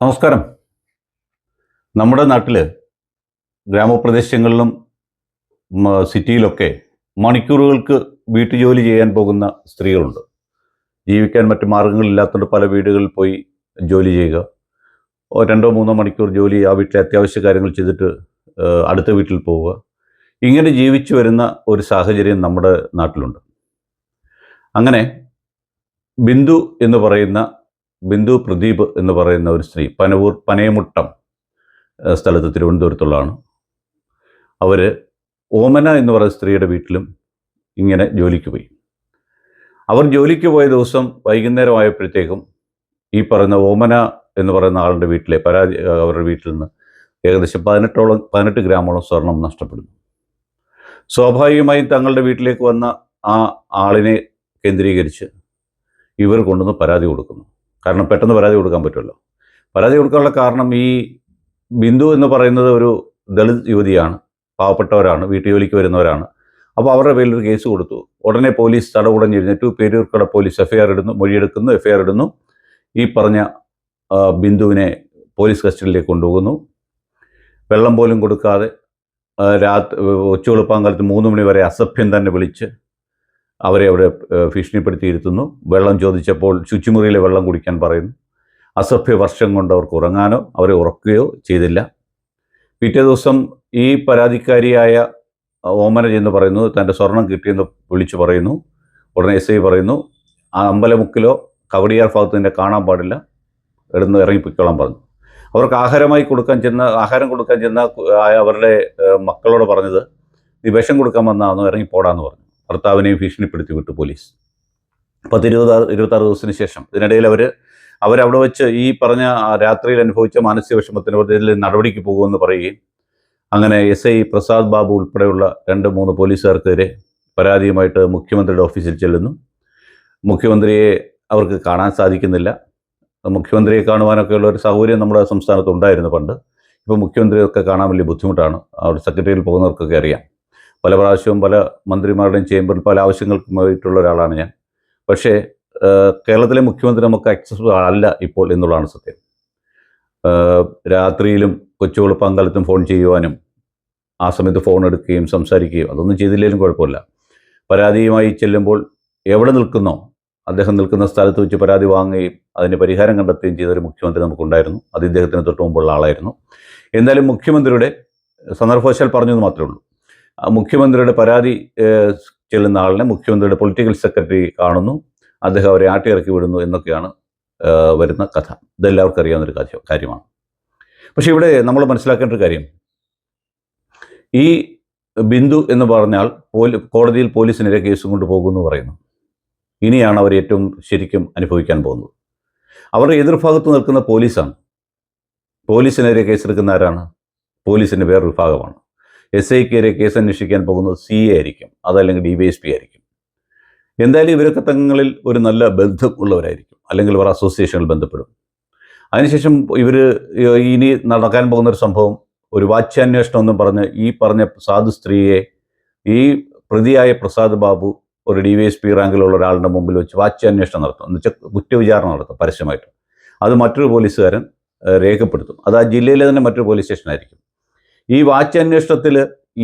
നമസ്കാരം. നമ്മുടെ നാട്ടിൽ ഗ്രാമപ്രദേശങ്ങളിലും സിറ്റിയിലൊക്കെ മണിക്കൂറുകൾക്ക് വീട്ടുജോലി ചെയ്യാൻ പോകുന്ന സ്ത്രീകളുണ്ട്. ജീവിക്കാൻ മറ്റു മാർഗങ്ങളില്ലാത്തതുകൊണ്ട് പല വീടുകളിൽ പോയി ജോലി ചെയ്യുക. രണ്ടോ മൂന്നോ മണിക്കൂർ ജോലി ആ വീട്ടിലെ അത്യാവശ്യ കാര്യങ്ങൾ ചെയ്തിട്ട് അടുത്ത വീട്ടിൽ പോവുക. ഇങ്ങനെ ജീവിച്ചു വരുന്ന ഒരു സാഹചര്യം നമ്മുടെ നാട്ടിലുണ്ട്. അങ്ങനെ ബിന്ദു എന്ന് പറയുന്ന ബിന്ദു പ്രദീപ് എന്ന് പറയുന്ന ഒരു സ്ത്രീ പനവൂർ പനയമുട്ടം സ്ഥലത്ത് തിരുവനന്തപുരത്തുള്ളതാണ്. അവർ ഓമന എന്ന് പറയുന്ന സ്ത്രീയുടെ വീട്ടിലും ഇങ്ങനെ ജോലിക്ക് പോയി. അവർ ജോലിക്ക് പോയ ദിവസം വൈകുന്നേരമായപ്പോഴത്തേക്കും ഈ പറയുന്ന ഓമന എന്ന് പറയുന്ന ആളുടെ വീട്ടിലെ പരാതി അവരുടെ വീട്ടിൽ നിന്ന് ഏകദേശം പതിനെട്ടോളം പതിനെട്ട് ഗ്രാമോളം സ്വർണം നഷ്ടപ്പെടുന്നു. സ്വാഭാവികമായും തങ്ങളുടെ വീട്ടിലേക്ക് വന്ന ആ ആളിനെ കേന്ദ്രീകരിച്ച് ഇവർ കൊണ്ടുവന്ന് പരാതി കൊടുക്കുന്നു. കാരണം പെട്ടെന്ന് പരാതി കൊടുക്കാൻ പറ്റുമല്ലോ. പരാതി കൊടുക്കാനുള്ള കാരണം ഈ ബിന്ദു എന്ന് പറയുന്നത് ഒരു ദളിത് യുവതിയാണ് പാവപ്പെട്ടവരാണ് വീട്ടുജോലിക്ക് വരുന്നവരാണ്. അപ്പോൾ അവരുടെ പേരിൽ ഒരു കേസ് കൊടുത്തു. ഉടനെ പോലീസ് തടകുടഞ്ഞിരുന്നിട്ടു പേരൂർക്കട പോലീസ് എഫ്ഐആർ ഇടുന്നു മൊഴിയെടുക്കുന്നു എഫ്ഐആർ ഇടുന്നു. ഈ പറഞ്ഞ ബിന്ദുവിനെ പോലീസ് കസ്റ്റഡിയിലേക്ക് കൊണ്ടുപോകുന്നു. വെള്ളം പോലും കൊടുക്കാതെ രാത്രി ഉച്ചവെളുപ്പാങ്കാലത്ത് മൂന്ന് മണി വരെ അസഭ്യം തന്നെ വിളിച്ച് അവരെ അവിടെ ഭീഷണിപ്പെടുത്തിയിരുത്തുന്നു. വെള്ളം ചോദിച്ചപ്പോൾ ശുചിമുറിയിലെ വെള്ളം കുടിക്കാൻ പറയുന്നു. അസഭ്യ വർഷം കൊണ്ട് അവർക്ക് ഉറങ്ങാനോ അവരെ ഉറക്കുകയോ ചെയ്തില്ല. പിറ്റേ ദിവസം ഈ പരാതിക്കാരിയായ ഓമന എന്ന് പറയുന്നു തന്റെ സ്വർണം കിട്ടിയെന്ന് വിളിച്ചു പറയുന്നു. ഉടനെ എസ് ഐ പറയുന്നു ആ അമ്പലമുക്കിലോ കവടിയാർ ഭാഗത്ത് നിന്നെ കാണാൻ പാടില്ല. ഇടുന്ന് ഇറങ്ങിപ്പിക്കോളാൻ പറഞ്ഞു. അവർക്ക് ആഹാരമായി കൊടുക്കാൻ ചെന്ന ആഹാരം കൊടുക്കാൻ ചെന്ന അവരുടെ മക്കളോട് പറഞ്ഞത് നീ വിഷം കൊടുക്കാൻ വന്നാന്നോ ഇറങ്ങിപ്പോടാന്ന് പറഞ്ഞു. ഭർത്താവിനെയും ഭീഷണിപ്പെടുത്തി വിട്ടു പോലീസ് പത്ത് ഇരുപത് ഇരുപത്താറ് ദിവസത്തിന് ശേഷം ഇതിനിടയിൽ അവർ അവരവിടെ വെച്ച് ഈ പറഞ്ഞ രാത്രിയിൽ അനുഭവിച്ച മാനസിക വിഷമത്തിന് ഇതിൽ നടപടിക്ക് പോകുമെന്ന് പറയുകയും അങ്ങനെ എസ് ഐ പ്രസാദ് ബാബു ഉൾപ്പെടെയുള്ള രണ്ട് മൂന്ന് പോലീസുകാർക്കെതിരെ പരാതിയുമായിട്ട് മുഖ്യമന്ത്രിയുടെ ഓഫീസിൽ ചെല്ലുന്നു. മുഖ്യമന്ത്രിയെ അവർക്ക് കാണാൻ സാധിക്കുന്നില്ല. മുഖ്യമന്ത്രിയെ കാണുവാനൊക്കെയുള്ള ഒരു സൗകര്യം നമ്മുടെ സംസ്ഥാനത്ത് ഉണ്ടായിരുന്നു പണ്ട്. ഇപ്പോൾ മുഖ്യമന്ത്രിയൊക്കെ കാണാൻ വലിയ ബുദ്ധിമുട്ടാണ്. അവിടെ സെക്രട്ടറിയിൽ പോകുന്നവർക്കൊക്കെ അറിയാം. പല പ്രാവശ്യവും പല മന്ത്രിമാരുടെയും ചേംബറിൽ പല ആവശ്യങ്ങൾക്കുമായിട്ടുള്ള ഒരാളാണ് ഞാൻ. പക്ഷേ കേരളത്തിലെ മുഖ്യമന്ത്രി നമുക്ക് അക്സസ് അല്ല ഇപ്പോൾ എന്നുള്ളതാണ് സത്യം. രാത്രിയിലും രാത്രിയിലും കൊച്ചുവെളുപ്പാങ്കാലത്തും ഫോൺ ചെയ്യുവാനും ആ സമയത്ത് ഫോൺ എടുക്കുകയും സംസാരിക്കുകയും അതൊന്നും ചെയ്തില്ലെങ്കിലും കുഴപ്പമില്ല. പരാതിയുമായി ചെല്ലുമ്പോൾ എവിടെ നിൽക്കുന്നോ അദ്ദേഹം നിൽക്കുന്ന സ്ഥലത്ത് വെച്ച് പരാതി വാങ്ങുകയും അതിന് പരിഹാരം കണ്ടെത്തുകയും ചെയ്ത ഒരു മുഖ്യമന്ത്രി നമുക്കുണ്ടായിരുന്നു. അത് ഇദ്ദേഹത്തിന് തൊട്ട് മുമ്പുള്ള ആളായിരുന്നു. എന്തായാലും മുഖ്യമന്ത്രിയുടെ സന്ദർഭവശാൽ പറഞ്ഞത് മാത്രമേ ഉള്ളൂ. മുഖ്യമന്ത്രിയുടെ പരാതി ചെല്ലുന്ന ആളിനെ മുഖ്യമന്ത്രിയുടെ പൊളിറ്റിക്കൽ സെക്രട്ടറി കാണുന്നു. അദ്ദേഹം അവരെ ആട്ടിയിറക്കി വിടുന്നു എന്നൊക്കെയാണ് വരുന്ന കഥ. ഇതെല്ലാവർക്കും അറിയാവുന്ന ഒരു കാര്യം കാര്യമാണ്. പക്ഷേ ഇവിടെ നമ്മൾ മനസ്സിലാക്കേണ്ട ഒരു കാര്യം. ഈ ബിന്ദു എന്ന് പറഞ്ഞാൽ പോലീ കോടതിയിൽ പോലീസിനെതിരെ കേസും കൊണ്ട് പോകുമെന്ന് പറയുന്നു. ഇനിയാണ് അവർ ഏറ്റവും ശരിക്കും അനുഭവിക്കാൻ പോകുന്നത്. അവരുടെ എതിർഭാഗത്ത് നിൽക്കുന്ന പോലീസാണ്. പോലീസിനെതിരെ കേസെടുക്കുന്ന ആരാണ്? പോലീസിന്റെ വേറൊരു വിഭാഗമാണ്. എസ് ഐക്കെതിരെ കേസ് അന്വേഷിക്കാൻ പോകുന്നത് സി എ ആയിരിക്കും അതല്ലെങ്കിൽ ഡി വൈ എസ് പി ആയിരിക്കും. എന്തായാലും ഇവരൊക്കെ തങ്ങളിൽ ഒരു നല്ല ബന്ധം ഉള്ളവരായിരിക്കും അല്ലെങ്കിൽ ഇവർ അസോസിയേഷനിൽ ബന്ധപ്പെടും. അതിനുശേഷം ഇവർ ഇനി നടക്കാൻ പോകുന്ന ഒരു സംഭവം ഒരു വാച്യാന്വേഷണം എന്നും പറഞ്ഞ് ഈ പറഞ്ഞ സാധു സ്ത്രീയെ ഈ പ്രതിയായ പ്രസാദ് ബാബു ഒരു ഡി വൈ എസ് പി റാങ്കിലുള്ള ഒരാളുടെ മുമ്പിൽ വെച്ച് വാച്യാന്വേഷണം നടത്തും. എന്ന് വെച്ചാൽ കുറ്റവിചാരണ നടത്തും പരസ്യമായിട്ട്. അത് മറ്റൊരു പോലീസുകാരൻ രേഖപ്പെടുത്തും. അത് ആ ജില്ലയിലെ തന്നെ മറ്റൊരു പോലീസ് സ്റ്റേഷനായിരിക്കും. ഈ വാച്യാന്വേഷണത്തിൽ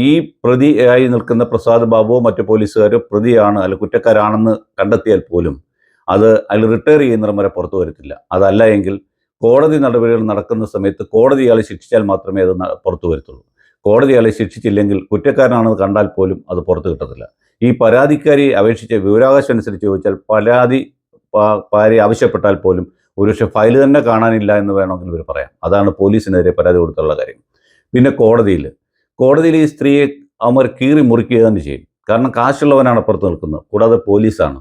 ഈ പ്രതിയായി നിൽക്കുന്ന പ്രസാദ് ബാബുവോ മറ്റു പോലീസുകാരോ പ്രതിയാണ് അല്ല കുറ്റക്കാരാണെന്ന് കണ്ടെത്തിയാൽ പോലും അത് അതിൽ റിട്ടയർ ചെയ്യുന്നിടം വരെ പുറത്തു വരത്തില്ല. അതല്ല എങ്കിൽ കോടതി നടപടികൾ നടക്കുന്ന സമയത്ത് കോടതി ഇയാളെ ശിക്ഷിച്ചാൽ മാത്രമേ അത് പുറത്തു വരത്തുള്ളൂ. കോടതി ഇയാളെ ശിക്ഷിച്ചില്ലെങ്കിൽ കുറ്റക്കാരനാണെന്ന് കണ്ടാൽ പോലും അത് പുറത്തു കിട്ടത്തില്ല. ഈ പരാതിക്കാരി അപേക്ഷിച്ച വിവരാവകാശം അനുസരിച്ച് ചോദിച്ചാൽ പരാതി കാരി ആവശ്യപ്പെട്ടാൽ പോലും ഒരുപക്ഷെ ഫയൽ തന്നെ കാണാനില്ല എന്ന് വേണമെങ്കിൽ ഇവർ പറയാം. അതാണ് പോലീസിനെതിരെ പരാതി കൊടുത്തുള്ള കാര്യം. പിന്നെ കോടതിയിൽ കോടതിയിൽ ഈ സ്ത്രീയെ അവർ കീറി മുറിക്കുക തന്നെ ചെയ്യും. കാരണം കാശുള്ളവനാണ് അപ്പുറത്ത് നിൽക്കുന്നത്. കൂടാതെ പോലീസാണ്.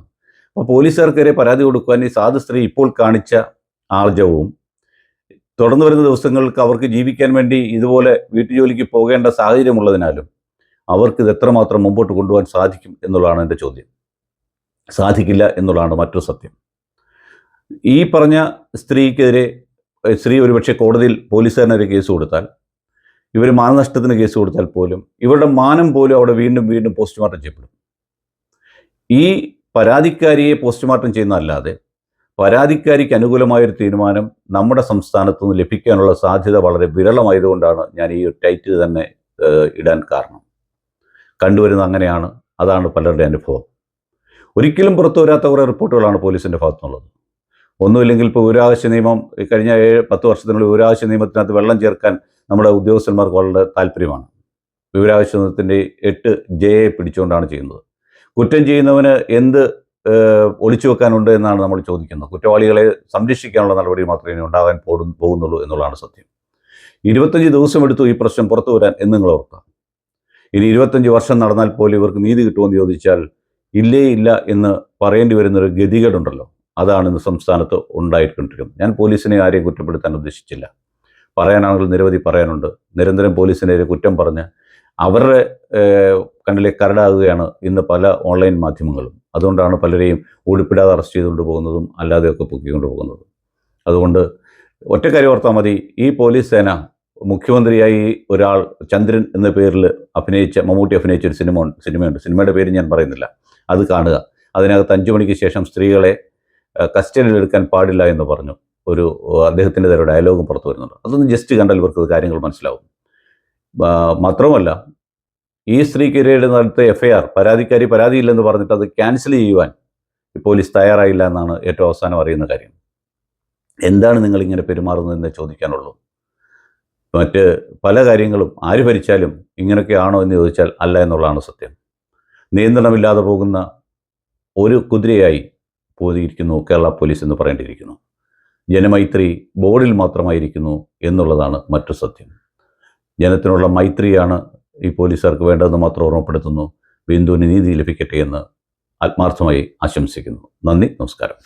അപ്പോൾ പോലീസുകാർക്കെതിരെ പരാതി കൊടുക്കുവാൻ ഈ സാധു സ്ത്രീ ഇപ്പോൾ കാണിച്ച ആർജവും തുടർന്ന് വരുന്ന ദിവസങ്ങൾക്ക് അവർക്ക് ജീവിക്കാൻ വേണ്ടി ഇതുപോലെ വീട്ടുജോലിക്ക് പോകേണ്ട സാഹചര്യമുള്ളതിനാലും അവർക്ക് ഇത് എത്രമാത്രം മുമ്പോട്ട് കൊണ്ടുപോകാൻ സാധിക്കും എന്നുള്ളതാണ് എന്റെ ചോദ്യം. സാധിക്കില്ല എന്നുള്ളതാണ് മറ്റൊരു സത്യം. ഈ പറഞ്ഞ സ്ത്രീക്കെതിരെ സ്ത്രീ ഒരുപക്ഷെ കോടതിയിൽ പോലീസുകാരനെതിരെ കേസ് കൊടുത്താൽ ഇവർ മാനനഷ്ടത്തിന് കേസ് കൊടുത്താൽ പോലും ഇവരുടെ മാനം പോലും അവിടെ വീണ്ടും വീണ്ടും പോസ്റ്റ്മോർട്ടം ചെയ്യപ്പെടും. ഈ പരാതിക്കാരിയെ പോസ്റ്റ്മോർട്ടം ചെയ്യുന്നതല്ലാതെ പരാതിക്കാരിക്ക് അനുകൂലമായൊരു തീരുമാനം നമ്മുടെ സംസ്ഥാനത്തു നിന്ന് ലഭിക്കാനുള്ള സാധ്യത വളരെ വിരളമായതുകൊണ്ടാണ് ഞാൻ ഈ ടൈറ്റിൽ തന്നെ ഇടാൻ കാരണം. കണ്ടുവരുന്നത് അങ്ങനെയാണ്. അതാണ് പലരുടെ അനുഭവം. ഒരിക്കലും പുറത്തു വരാത്ത കുറേ റിപ്പോർട്ടുകളാണ് പോലീസിന്റെ ഭാഗത്തുനിന്നുള്ളത്. ഒന്നുമില്ലെങ്കിൽ ഇപ്പോൾ വിവരാവകാശ നിയമം കഴിഞ്ഞ ഏഴ് പത്ത് വർഷത്തിനുള്ളിൽ വിവരാവകാശ നിയമത്തിനകത്ത് വെള്ളം ചേർക്കാൻ നമ്മുടെ ഉദ്യോഗസ്ഥന്മാർക്ക് വളരെ താല്പര്യമാണ്. വിവരാവശ്യ നിയമത്തിന്റെ എട്ട് ജെയെ പിടിച്ചുകൊണ്ടാണ് ചെയ്യുന്നത്. കുറ്റം ചെയ്യുന്നവന് എന്ത് ഒളിച്ചു വെക്കാനുണ്ട് എന്നാണ് നമ്മൾ ചോദിക്കുന്നത്. കുറ്റവാളികളെ സംരക്ഷിക്കാനുള്ള നടപടി മാത്രമേ ഉണ്ടാകാൻ പോകും പോകുന്നുള്ളൂ എന്നുള്ളതാണ് സത്യം. ഇരുപത്തഞ്ച് ദിവസം എടുത്തു ഈ പ്രശ്നം പുറത്തു വരാൻ എന്ന് നിങ്ങൾ ഓർക്കുക ഇനി ഇരുപത്തഞ്ച് വർഷം നടന്നാൽ പോലും ഇവർക്ക് നീതി കിട്ടുമെന്ന് ചോദിച്ചാൽ ഇല്ലേ ഇല്ല എന്ന് പറയേണ്ടി വരുന്നൊരു ഗതികേടുണ്ടല്ലോ. അതാണ് ഇന്ന് സംസ്ഥാനത്ത് ഉണ്ടായിക്കൊണ്ടിരിക്കുന്നത്. ഞാൻ പോലീസിനെ ആരെയും കുറ്റപ്പെടുത്താൻ ഉദ്ദേശിച്ചില്ല. പറയാനാണെങ്കിൽ നിരവധി പറയാനുണ്ട്. നിരന്തരം പോലീസിനെതിരെ കുറ്റം പറഞ്ഞ് അവരുടെ കണ്ണിലെ കരടാകുകയാണ് ഇന്ന് പല ഓൺലൈൻ മാധ്യമങ്ങളും. അതുകൊണ്ടാണ് പലരെയും ഓടിപ്പിടാതെ അറസ്റ്റ് ചെയ്തുകൊണ്ട് പോകുന്നതും അല്ലാതെയൊക്കെ പൊക്കിക്കൊണ്ട് പോകുന്നതും. അതുകൊണ്ട് ഒറ്റക്കാര്യം ഓർത്താൽ മതി. ഈ പോലീസ് സേന മുഖ്യമന്ത്രിയായി ഒരാൾ ചന്ദ്രൻ എന്ന പേരിൽ അഭിനയിച്ച മമ്മൂട്ടി അഭിനയിച്ച ഒരു സിനിമ സിനിമയുണ്ട്. സിനിമയുടെ പേര് ഞാൻ പറയുന്നില്ല. അത് കാണുക. അതിനകത്ത് അഞ്ചു മണിക്ക് ശേഷം സ്ത്രീകളെ കസ്റ്റഡിയിൽ എടുക്കാൻ പാടില്ല എന്ന് പറഞ്ഞു. ഒരു അദ്ദേഹത്തിന്റെ തരം ഡയലോഗും പുറത്തു വരുന്നുണ്ട്. അതൊന്നും ജസ്റ്റ് കണ്ടാൽ ഇവർക്ക് കാര്യങ്ങൾ മനസ്സിലാവും. മാത്രമല്ല ഈ സ്ത്രീക്കെതിരെ നടത്തിയ എഫ് ഐ ആർ പരാതിക്കാരി പരാതിയില്ലെന്ന് പറഞ്ഞിട്ട് അത് ക്യാൻസൽ ചെയ്യുവാൻ പോലീസ് തയ്യാറായില്ല എന്നാണ് ഏറ്റവും അവസാനം അറിയുന്ന കാര്യം. എന്താണ് നിങ്ങൾ ഇങ്ങനെ പെരുമാറുന്നതെന്ന് ചോദിക്കാനുള്ളൂ. മറ്റ് പല കാര്യങ്ങളും ആര് ഭരിച്ചാലും ഇങ്ങനെയൊക്കെയാണോ എന്ന് ചോദിച്ചാൽ അല്ല എന്നുള്ളതാണ് സത്യം. നിയന്ത്രണമില്ലാതെ പോകുന്ന ഒരു കുതിരയായി പോയിരിക്കുന്നു കേരള പോലീസ് എന്ന് പറയേണ്ടിയിരിക്കുന്നു. ജനമൈത്രി ബോർഡിൽ മാത്രമായിരിക്കുന്നു എന്നുള്ളതാണ് മറ്റു സത്യം. ജനത്തിനുള്ള മൈത്രിയാണ് ഈ പോലീസുകാർക്ക് വേണ്ടതെന്ന് മാത്രം ഓർമ്മപ്പെടുത്തുന്നു. ബിന്ദുവിന് നീതി ലഭിക്കട്ടെ എന്ന് ആത്മാർത്ഥമായി ആശംസിക്കുന്നു. നന്ദി നമസ്കാരം.